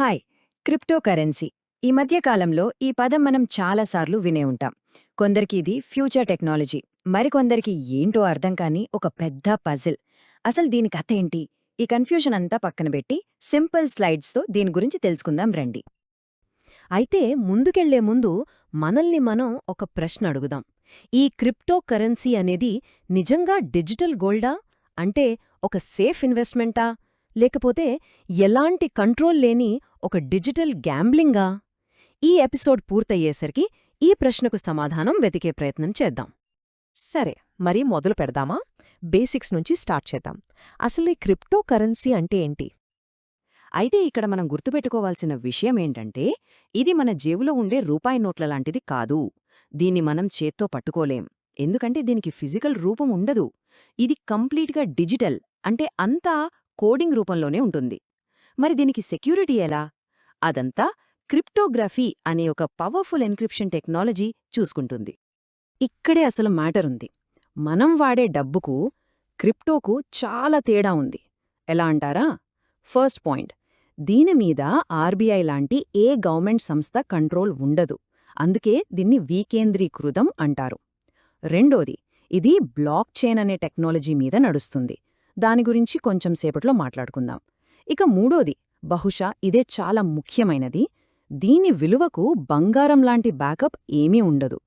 Hi cryptocurrency. ఈ మధ్యకాలంలో ఈ పదం మనం చాలాసార్లు వినే ఉంటాం. కొందరికి ఇది ఫ్యూచర్ టెక్నాలజీ మరికొందరికి ఏంటో అర్థం కాని ఒక పెద్ద పజిల్. అసలు దీని కథ ఏంటి? ఈ కన్ఫ్యూజన్ అంతా పక్కన పెట్టి సింపుల్ స్లైడ్స్తో దీని గురించి తెలుసుకుందాం రండి. అయితే ముందుకెళ్ళే ముందు మనల్ని మనం ఒక ప్రశ్న అడుగుదాం. ఈ క్రిప్టో కరెన్సీ అనేది నిజంగా డిజిటల్ గోల్డా? అంటే ఒక సేఫ్ ఇన్వెస్ట్మెంటా? లేకపోతే ఎలాంటి కంట్రోల్ లేని ఒక డిజిటల్ గ్యాంబ్లింగా ఈ ఎపిసోడ్ పూర్తయ్యేసరికి ఈ ప్రశ్నకు సమాధానం వెతికే ప్రయత్నం చేద్దాం. సరే మరి మొదలు పెడదామా? బేసిక్స్ నుంచి స్టార్ట్ చేద్దాం. అసలు ఈ క్రిప్టో కరెన్సీ అంటే ఏంటి? అయితే ఇక్కడ మనం గుర్తుపెట్టుకోవాల్సిన విషయం ఏంటంటే ఇది మన జేబులో ఉండే రూపాయి నోట్ల లాంటిది కాదు. దీన్ని మనం చేత్తో పట్టుకోలేం. ఎందుకంటే దీనికి ఫిజికల్ రూపం ఉండదు. ఇది కంప్లీట్గా డిజిటల్ అంటే అంతా కోడింగ్ రూపంలోనే ఉంటుంది. మరి దీనికి సెక్యూరిటీ ఎలా? అదంతా క్రిప్టోగ్రఫీ అనే ఒక పవర్ఫుల్ ఎన్క్రిప్షన్ టెక్నాలజీ చూసుకుంటుంది. ఇక్కడే అసలు మ్యాటర్ ఉంది. మనం వాడే డబ్బుకు క్రిప్టోకు చాలా తేడా ఉంది. ఎలా అంటారా? ఫస్ట్ పాయింట్ దీనిమీద ఆర్బీఐ లాంటి ఏ గవర్నమెంట్ సంస్థ కంట్రోల్ ఉండదు. అందుకే దీన్ని వీకేంద్రీకృతం అంటారు. రెండోది ఇది బ్లాక్ చైన్ అనే టెక్నాలజీ మీద నడుస్తుంది. దాని గురించి కొంచెం సేపట్లో మాట్లాడుకుందాం. ఇక మూడోది బహుశా ఇదే చాలా ముఖ్యమైనది. దీని విలువకు బంగారం లాంటి బ్యాకప్ ఏమీ ఉండదు.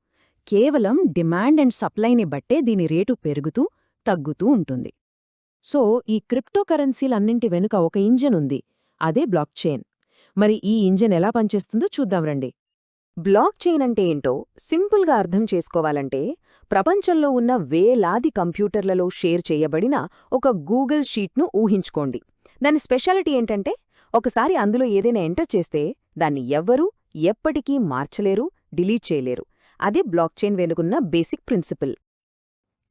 కేవలం డిమాండ్ అండ్ సప్లైని బట్టే దీని రేటు పెరుగుతూ తగ్గుతూ ఉంటుంది. సో ఈ క్రిప్టోకరెన్సీలన్నింటి వెనుక ఒక ఇంజన్ ఉంది. అదే బ్లాక్ చైన్. మరి ఈ ఇంజన్ ఎలా పనిచేస్తుందో చూద్దాం రండి. బ్లాక్ చైన్ అంటే ఏంటో సింపుల్గా అర్థం చేసుకోవాలంటే ప్రపంచంలో ఉన్న వేలాది కంప్యూటర్లలో షేర్ చేయబడిన ఒక గూగుల్ షీట్ను ఊహించుకోండి. దాని స్పెషాలిటీ ఏంటంటే ఒకసారి అందులో ఏదైనా ఎంటర్ చేస్తే దాన్ని ఎవ్వరూ ఎప్పటికీ మార్చలేరు డిలీట్ చేయలేరు. అదే బ్లాక్ చైన్ వెనుకున్న బేసిక్ ప్రిన్సిపల్.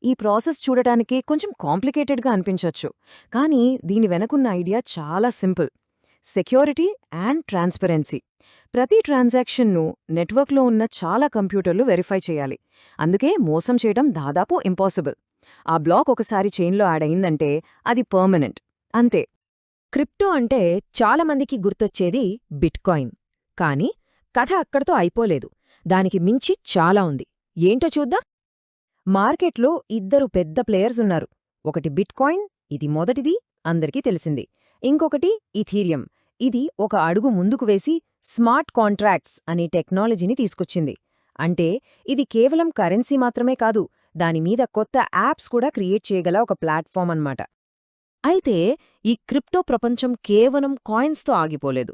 ఈ ప్రాసెస్ చూడటానికి కొంచెం కాంప్లికేటెడ్గా అనిపించొచ్చు. కానీ దీని వెనకున్న ఐడియా చాలా సింపుల్. Security and transparency. ప్రతి ట్రాన్సాక్షన్ను నెట్వర్క్లో ఉన్న చాలా కంప్యూటర్లు వెరిఫై చేయాలి. అందుకే మోసం చేయడం దాదాపు ఇంపాసిబుల్. ఆ బ్లాక్ ఒకసారి చైన్లో యాడ్ అయిందంటే అది పర్మనెంట్. అంతే. క్రిప్టో అంటే చాలామందికి గుర్తొచ్చేది బిట్కాయిన్. కాని కథ అక్కడతో అయిపోలేదు. దానికి మించి చాలా ఉంది. ఏంటో చూద్దాం. మార్కెట్లో ఇద్దరు పెద్ద ప్లేయర్స్ ఉన్నారు. ఒకటి బిట్కాయిన్ ఇది మొదటిది అందరికీ తెలిసింది. ఇంకొకటి ఇథీరియం. ఇది ఒక అడుగు ముందుకు వేసి స్మార్ట్ కాంట్రాక్ట్స్ అనే టెక్నాలజీని తీసుకొచ్చింది. అంటే ఇది కేవలం కరెన్సీ మాత్రమే కాదు దానిమీద కొత్త యాప్స్ కూడా క్రియేట్ చేయగల ఒక ప్లాట్ఫామ్ అన్నమాట. అయితే ఈ క్రిప్టో ప్రపంచం కేవలం కాయిన్స్తో ఆగిపోలేదు.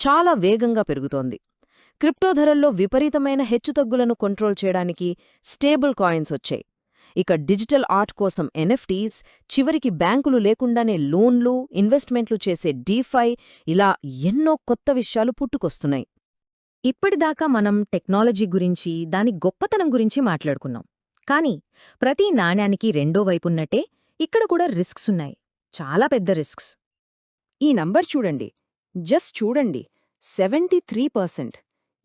చాలా వేగంగా పెరుగుతోంది. క్రిప్టో ధరల్లో విపరీతమైన హెచ్చుతగ్గులను కంట్రోల్ చేయడానికి స్టేబుల్ కాయిన్స్ వచ్చాయి. ఇక డిజిటల్ ఆర్ట్ కోసం ఎన్ఎఫ్టీస్ చివరికి బ్యాంకులు లేకుండానే లోన్లు ఇన్వెస్ట్మెంట్లు చేసే డీఫై ఇలా ఎన్నో కొత్త విషయాలు పుట్టుకొస్తున్నాయి. ఇప్పటిదాకా మనం టెక్నాలజీ గురించి దాని గొప్పతనం గురించి మాట్లాడుకున్నాం. కానీ ప్రతి నాణ్యానికి రెండో వైపున్నట్టే ఇక్కడ కూడా రిస్క్స్ ఉన్నాయి. చాలా పెద్ద రిస్క్స్. ఈ నంబర్ చూడండి. జస్ట్ చూడండి. Seventy three percent.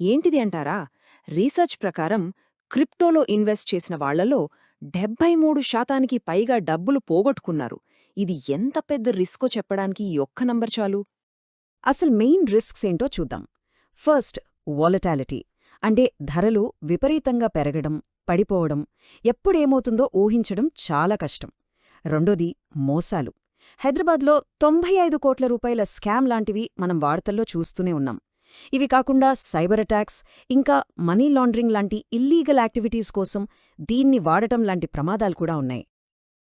ఏంటిది అంటారా? రీసెర్చ్ ప్రకారం క్రిప్టోలో ఇన్వెస్ట్ చేసిన వాళ్ళలో డెబ్బై మూడు శాతానికి పైగా డబ్బులు పోగొట్టుకున్నారు. ఇది ఎంత పెద్ద రిస్కో చెప్పడానికి ఈ ఒక్క నంబర్ చాలు? అసలు మెయిన్ రిస్క్స్ ఏంటో చూద్దాం. First volatility. అంటే ధరలు విపరీతంగా పెరగడం పడిపోవడం ఎప్పుడేమవుతుందో ఊహించడం చాలా కష్టం. రెండోది మోసాలు. హైదరాబాద్లో తొంభై ఐదు కోట్ల రూపాయల స్కామ్ లాంటివి మనం వార్తల్లో చూస్తూనే ఉన్నాం. ఇవి కాకుండా సైబర్ అటాక్స్ ఇంకా మనీ లాండరింగ్ లాంటి ఇల్లీగల్ యాక్టివిటీస్ కోసం దీన్ని వాడటం లాంటి ప్రమాదాలు కూడా ఉన్నాయి.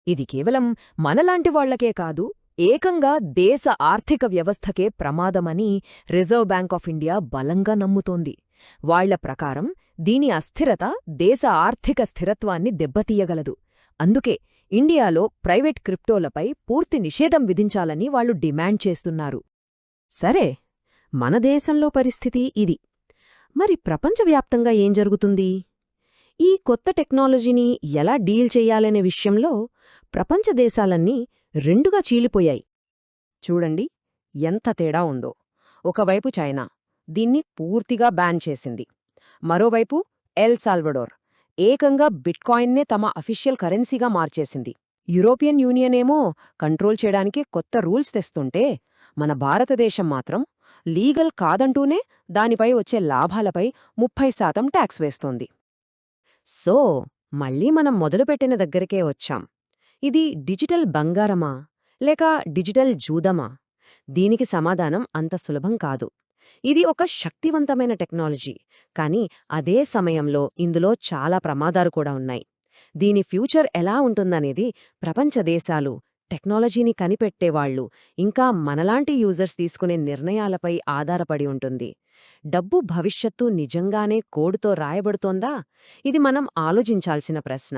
ఇది కేవలం మనలాంటి వాళ్ళకే కాదు ఏకంగా దేశ ఆర్థిక వ్యవస్థకే ప్రమాదమని రిజర్వ్ బ్యాంక్ ఆఫ్ ఇండియా బలంగా నమ్ముతోంది. వాళ్ళ ప్రకారం దీని అస్థిరత దేశ ఆర్థిక స్థిరత్వాన్ని దెబ్బతీయగలదు. అందుకే ఇండియాలో ప్రైవేట్ క్రిప్టోలపై పూర్తి నిషేధం విధించాలని వాళ్ళు డిమాండ్ చేస్తున్నారు. సరే మన దేశంలో పరిస్థితి ఇది. మరి ప్రపంచవ్యాప్తంగా ఏం జరుగుతుంది? ఈ కొత్త టెక్నాలజీని ఎలా డీల్ చెయ్యాలనే విషయంలో ప్రపంచ దేశాలన్నీ రెండుగా చీలిపోయాయి. చూడండి ఎంత తేడా ఉందో. ఒకవైపు చైనా దీన్ని పూర్తిగా బ్యాన్ చేసింది. మరోవైపు ఎల్ సాల్వడోర్. ఏకంగా బిట్కాయిన్నే తమ అఫీషియల్ కరెన్సీగా మార్చేసింది. యూరోపియన్ యూనియన్ ఏమో కంట్రోల్ చేయడానికి కొత్త రూల్స్ తెస్తుంటే మన భారతదేశం మాత్రం లీగల్ కాదంటూనే దానిపై వచ్చే లాభాలపై ముప్పై శాతం ట్యాక్స్ వేస్తోంది. సో మళ్ళీ మనం మొదలుపెట్టిన దగ్గరికే వచ్చాం. ఇది డిజిటల్ బంగారమా లేక డిజిటల్ జూదమా? దీనికి సమాధానం అంత సులభం కాదు. ఇది ఒక శక్తివంతమైన టెక్నాలజీ. కానీ అదే సమయంలో ఇందులో చాలా ప్రమాదాలు కూడా ఉన్నాయి. దీని ఫ్యూచర్ ఎలా ఉంటుందనేది ప్రపంచ దేశాలు టెక్నాలజీని కనిపెట్టేవాళ్ళు ఇంకా మనలాంటి యూజర్స్ తీసుకునే నిర్ణయాలపై ఆధారపడి ఉంటుంది. డబ్బు భవిష్యత్తు నిజంగానే కోడ్తో రాయబడుతోందా? ఇది మనం ఆలోచించాల్సిన ప్రశ్న.